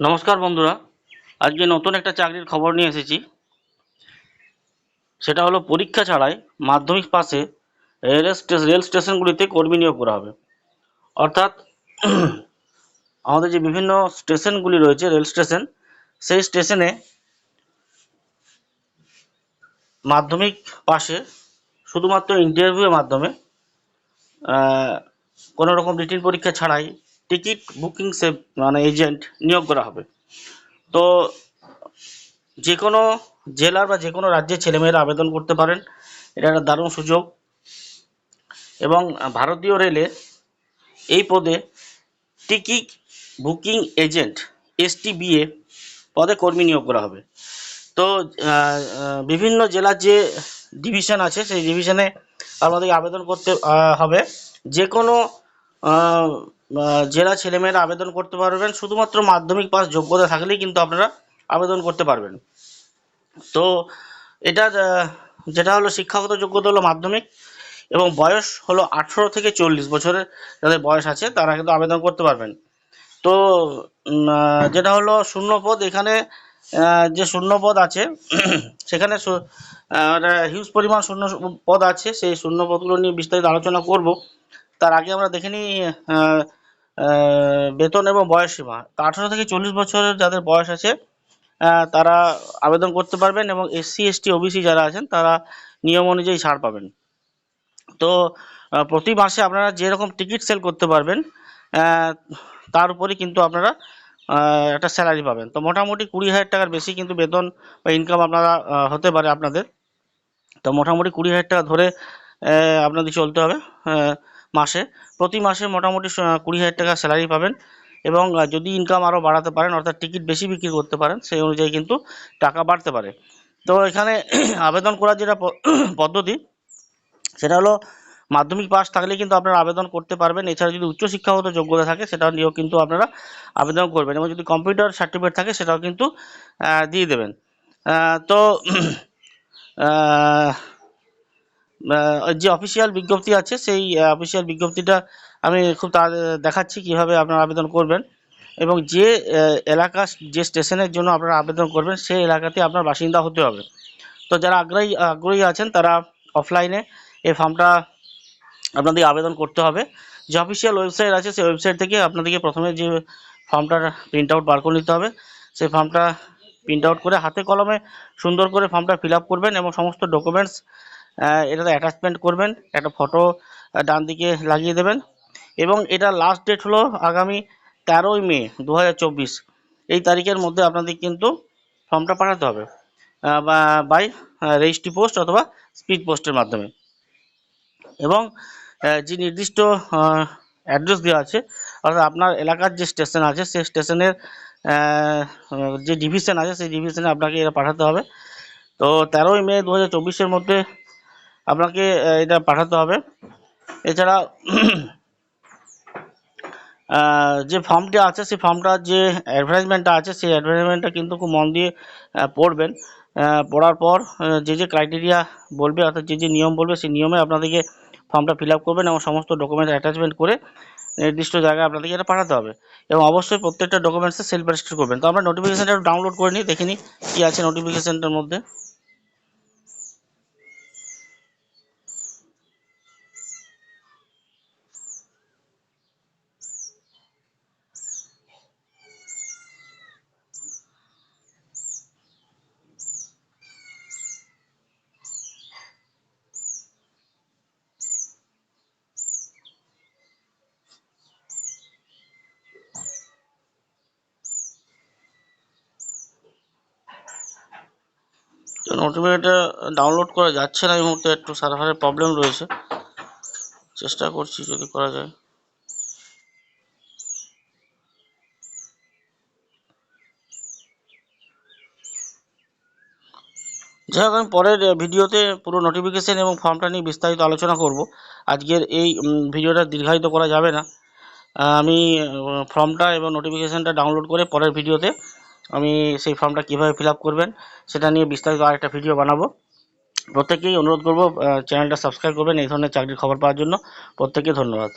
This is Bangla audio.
নমস্কার বন্ধুরা। আজকে নতুন একটা চাকরির খবর নিয়ে এসেছি। সেটা হলো পরীক্ষা ছাড়াই মাধ্যমিক পাশে রেল রেল স্টেশনগুলিতে কর্মী নিয়োগ করা হবে। অর্থাৎ আমাদের যে বিভিন্ন স্টেশনগুলি রয়েছে, রেল স্টেশন, সেই স্টেশনে মাধ্যমিক পাশে শুধুমাত্র ইন্টারভিউয়ের মাধ্যমে কোনো রকম রিটিন পরীক্ষা ছাড়াই টিকিট বুকিং সে মানে এজেন্ট নিয়োগ করা হবে। তো যে কোনো জেলার বা যে কোনো রাজ্যের ছেলেমেয়েরা আবেদন করতে পারেন। এটা একটা দারুণ সুযোগ। এবং ভারতীয় রেলে এই পদে টিকিট বুকিং এজেন্ট, এসটিবিএ পদে কর্মী নিয়োগ করা হবে। তো বিভিন্ন জেলার যে ডিভিশন আছে, সেই ডিভিশনে আপনাদেরকে আবেদন করতে হবে। যে কোনো জেলা ছেলেমেয়েরা আবেদন করতে পারবেন। শুধুমাত্র মাধ্যমিক পাস যোগ্যতা থাকলেই কিন্তু আপনারা আবেদন করতে পারবেন। তো এটা যেটা হলো শিক্ষাগত যোগ্যতা হলো মাধ্যমিক এবং বয়স হলো আঠেরো থেকে চল্লিশ বছরের যাদের বয়স আছে তারা কিন্তু আবেদন করতে পারবেন। তো যেটা হলো শূন্যপদ, এখানে যে শূন্যপদ আছে, সেখানে হিউজ পরিমাণ শূন্য পদ আছে। সেই শূন্য পদগুলো নিয়ে বিস্তারিত আলোচনা করব। তার আগে আমরা দেখে নিই বেতন এবং বয়স সীমা। আঠারো থেকে চল্লিশ বছরের যাদের বয়স আছে তারা আবেদন করতে পারবেন এবং এসসি, এসটি, ওবিসি যারা আছেন, তারা নিয়ম অনুযায়ী ছাড় পাবেন। তো প্রতি মাসে আপনারা যেরকম টিকিট সেল করতে পারবেন তার উপরে কিন্তু আপনারা একটা স্যালারি পাবেন। তো মোটামুটি কুড়ি হাজার টাকার বেশি কিন্তু বেতন বা ইনকাম আপনারা হতে পারে আপনাদের। তো মোটামুটি কুড়ি হাজার টাকা ধরে আপনাদের চলতে হবে। মাসে। প্রতি মাসে মোটামুটি কুড়ি হাজার টাকা স্যালারি পাবেন এবং যদি ইনকাম আরও বাড়াতে পারেন, অর্থাৎ টিকিট বেশি বিক্রি করতে পারেন, সেই অনুযায়ী কিন্তু টাকা বাড়তে পারে। তো এখানে আবেদন করার যেটা পদ্ধতি, সেটা হলো মাধ্যমিক পাস থাকলে কিন্তু আপনারা আবেদন করতে পারবেন। এছাড়া যদি উচ্চশিক্ষাগত যোগ্যতা থাকে সেটা নিয়েও কিন্তু আপনারা আবেদন করবেন এবং যদি কম্পিউটার সার্টিফিকেট থাকে, সেটাও কিন্তু দিয়ে দেবেন। তো যে অফিসিয়াল বিজ্ঞপ্তি আছে, সেই অফিসিয়াল বিজ্ঞপ্তিটা আমি খুব তাড়া, দেখাচ্ছি কীভাবে আপনারা আবেদন করবেন। এবং যে এলাকা, যে স্টেশনের জন্য আপনারা আবেদন করবেন, সেই এলাকাতে আপনার বাসিন্দা হতে হবে। তো যারা আগ্রহী আগ্রহী আছেন, তারা অফলাইনে এই ফর্মটা আপনাদের আবেদন করতে হবে। যে অফিসিয়াল ওয়েবসাইট আছে, সেই ওয়েবসাইট থেকে আপনাদেরকে প্রথমে যে ফর্মটার প্রিন্ট আউট বার করে নিতে হবে, সেই ফর্মটা প্রিন্ট আউট করে হাতে কলমে সুন্দর করে ফর্মটা ফিল করবেন এবং সমস্ত ডকুমেন্টস এটাতে অ্যাটাচমেন্ট করবেন, একটা ফটো ডান দিকে লাগিয়ে দেবেন। এবং এটা লাস্ট ডেট হলো আগামী তেরোই মে দু হাজার চব্বিশ। এই তারিখের মধ্যে আপনাদের কিন্তু ফর্মটা পাঠাতে হবে বা বাই রেজিস্ট্রি পোস্ট অথবা স্পিড পোস্টের মাধ্যমে। এবং যে নির্দিষ্ট অ্যাড্রেস দেওয়া আছে, অর্থাৎ আপনার এলাকার যে স্টেশন আছে সেই স্টেশনের যে ডিভিশন আছে, সেই ডিভিশনে আপনাকে এটা পাঠাতে হবে। তো তেরোই মে দু হাজার মধ্যে আপনাকে এটা পাঠাতে হবে। এছাড়া যে ফর্মটা আছে, সেই ফর্মটার যে অ্যাডভার্টাইজমেন্টটা আছে, সেই অ্যাডভার্টাইজমেন্টটা কিন্তু খুব মন দিয়ে পড়বেন। পড়ার পর যে যে ক্রাইটেরিয়া বলবে, অর্থাৎ যে যে নিয়ম বলবে, সেই নিয়মে আপনাদেরকে ফর্মটা ফিল আপ করবেন এবং সমস্ত ডকুমেন্ট অ্যাটাচমেন্ট করে নির্দিষ্ট জায়গায় আপনাদেরকে এটা পাঠাতে হবে। এবং অবশ্যই প্রত্যেকটা ডকুমেন্টসে সেলফ রেজিস্টার করবেন। তো আমরা নোটিফিকেশানটা ডাউনলোড করে নিই, দেখে নিই কী আছে নোটিফিকেশানটার মধ্যে। নোটিফিকেশনটা ডাউনলোড করা যাচ্ছে না এই মুহূর্তে, একটু সার্ভারের প্রবলেম রয়েছে। চেষ্টা করছি যদি করা যায়। যাই হোক, আমি পরের ভিডিওতে পুরো নোটিফিকেশন এবং ফর্মটা নিয়ে বিস্তারিত আলোচনা করব। আজকের এই ভিডিওটা দীর্ঘায়িত করা যাবে না। আমি ফর্মটা এবং নোটিফিকেশানটা ডাউনলোড করে পরের ভিডিওতে আমি সেই ফর্মটা কীভাবে ফিল আপ করবেন, সেটা নিয়ে বিস্তারিত আরেকটা ভিডিও বানাবো। প্রত্যেকেই অনুরোধ করব চ্যানেলটা সাবস্ক্রাইব করবেন এই ধরনের চাকরির খবর পাওয়ার জন্য। প্রত্যেককে ধন্যবাদ।